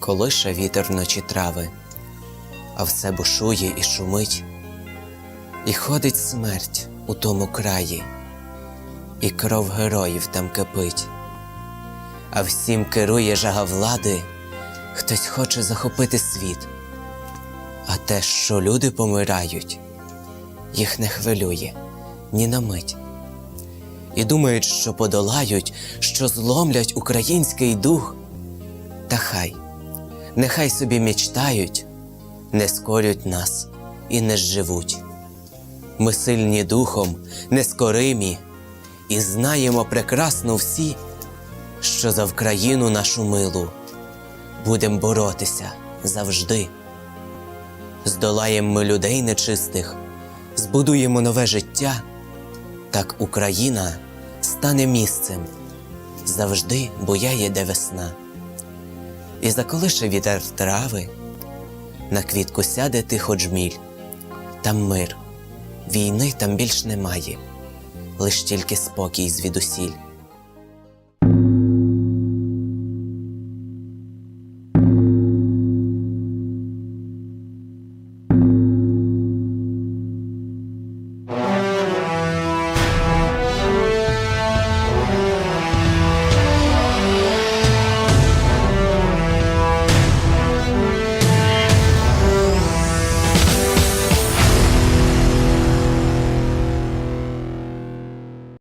колише вітер вночі трави, а все бушує і шумить, і ходить смерть у тому краї, і кров героїв там кипить, а всім керує жага влади, хтось хоче захопити світ, а те, що люди помирають, їх не хвилює ні на мить. І думають, що подолають, що зломлять український дух. Та хай, нехай собі мечтають, не скорють нас і не зживуть. Ми сильні духом, нескоримі, і знаємо прекрасно всі, що за Вкраїну нашу милу будем боротися завжди. Здолаєм ми людей нечистих, збудуємо нове життя, так Україна стане місцем, завжди буяє де весна. І заколише вітер трави, на квітку сяде тихо джміль, там мир, війни там більш немає, лиш тільки спокій звідусіль.